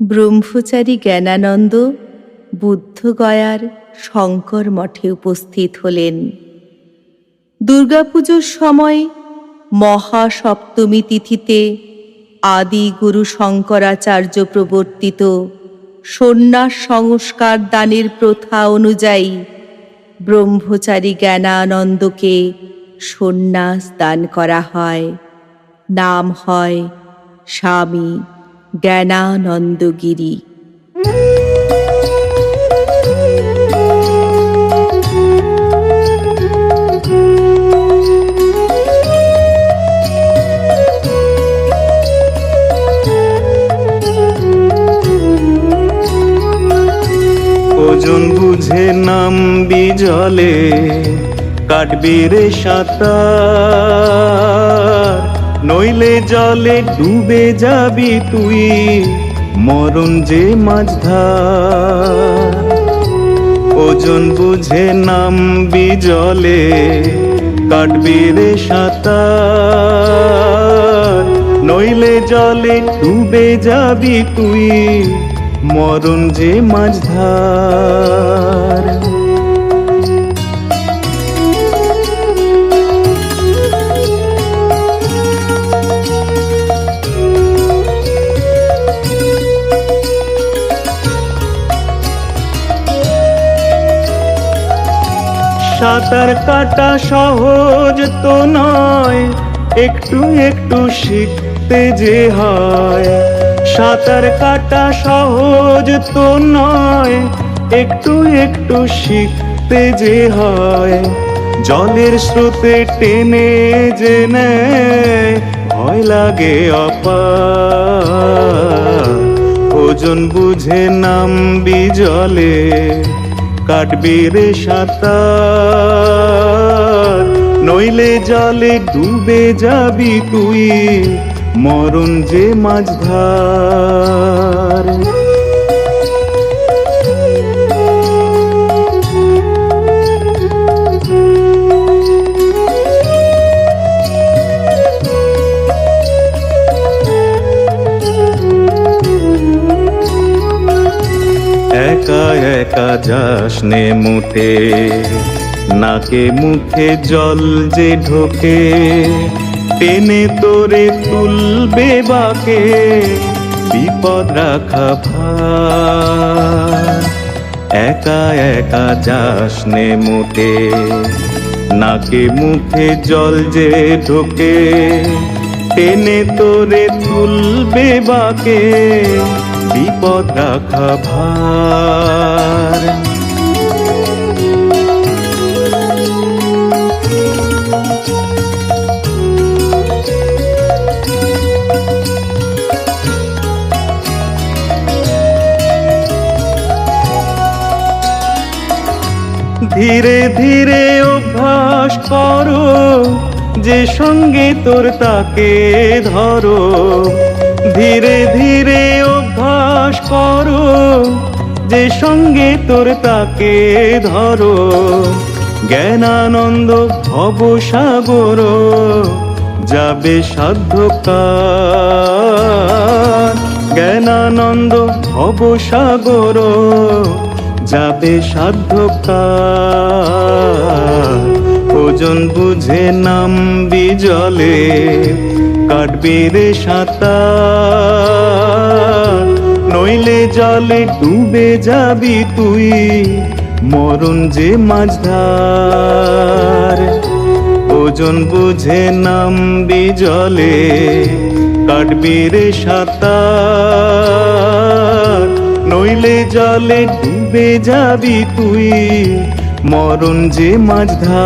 ব্রহ্মচারী জ্ঞানানন্দ বুদ্ধগয়ার শঙ্কর মঠে উপস্থিত হলেন। দুর্গাপুজোর সময় মহাসপ্তমী তিথিতে আদি গুরু শঙ্করাচার্য প্রবর্তিত সন্ন্যাস সংস্কার দানের প্রথা অনুযায়ী ব্রহ্মচারী জ্ঞানানন্দকে সন্ন্যাস দান করা হয়। নাম হয় স্বামী। জ্ঞানানন্দগিরি। ওজন বুঝে নাম বিজলে কাটবি রে সাঁতার। নইলে জলে ডুবে যাবি তুই, মরণ যে মাঝধার। ওজন বুঝে নামবি জলে, কাটবি রে সাঁতার। নইলে জলে ডুবে যাবি তুই, মরণ যে মাঝধার। সাঁতার কাটা সহজ তো নয়। একটু একটু শিখতে যে হয়। সাঁতার কাটা সহজ তো নয়। একটু একটু শিখতে যে হয়। জলের স্রোতে টেনে যে নেয়, ভয় লাগে অপার ওজন বুঝে নামবি জলে। কাটবি রে সাঁতার। নইলে জলে ডুবে যাবি তুই মরণ যে মাঝধার যাস নে মুঠে। নাকে মুখে জল যে ঢোকে, টেনে তোরে তুলবে বাকে। বিপদ রাখা ভার। একা একা যাস নে মুঠে। নাকে মুখে জল যে ঢোকে, টেনে তোরে তুলবে বাকে। বিপদ রাখা ভার। ধীরে ধীরে অভ্যাস করো, যে সঙ্গে তোর তাকে ধরো। ধীরে ধীরে অভ্যাস করো, যে সঙ্গে তোর তাকে ধরো। জ্ঞানানন্দ ভব সাগর, যাবে সাধ্যকার জ্ঞানানন্দ ভব সাগর। যাবে সাধ্যকার ওজন বুঝে নামবি জলে, কাটবি রে সাঁতার নইলে জলে ডুবে যাবি তুই, মরণ যে মাঝধার। ওজন বুঝে নামবি জলে, কাটবি রে সাঁতার নইলে জলে ডুবে যাবি তুই মরণ যে মাঝধার।